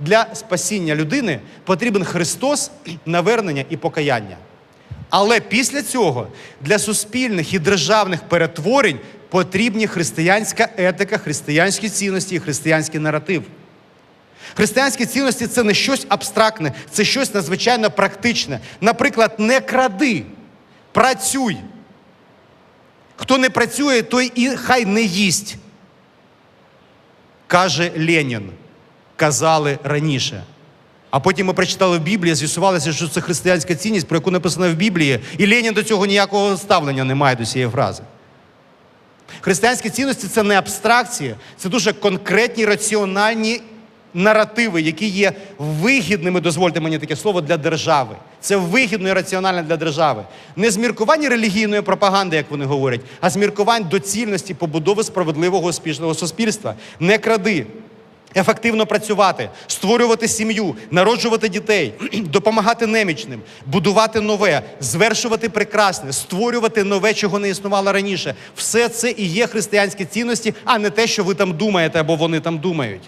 Для спасіння людини потрібен Христос, навернення і покаяння. Але після цього для суспільних і державних перетворень потрібні християнська етика, християнські цінності і християнський наратив. Християнські цінності це не щось абстрактне, це щось надзвичайно практичне. Наприклад, не кради, працюй. Хто не працює, той і хай не їсть. Каже Ленін. Казали раніше. А потім ми прочитали в Біблії, з'ясувалося, що це християнська цінність, про яку написано в Біблії, і Ленін до цього ніякого ставлення не має до цієї фрази. Християнські цінності це не абстракції, це дуже конкретні раціональні наративи, які є вигідними, дозвольте мені таке слово, для держави. Це вигідно і раціонально для держави. Не з міркувань релігійної пропаганди, як вони говорять, а з міркувань доцільності побудови справедливого успішного суспільства. Не кради. Ефективно працювати, створювати сім'ю, народжувати дітей, допомагати немічним, будувати нове, звершувати прекрасне, створювати нове, чого не існувало раніше. Все це і є християнські цінності, а не те, що ви там думаєте або вони там думають.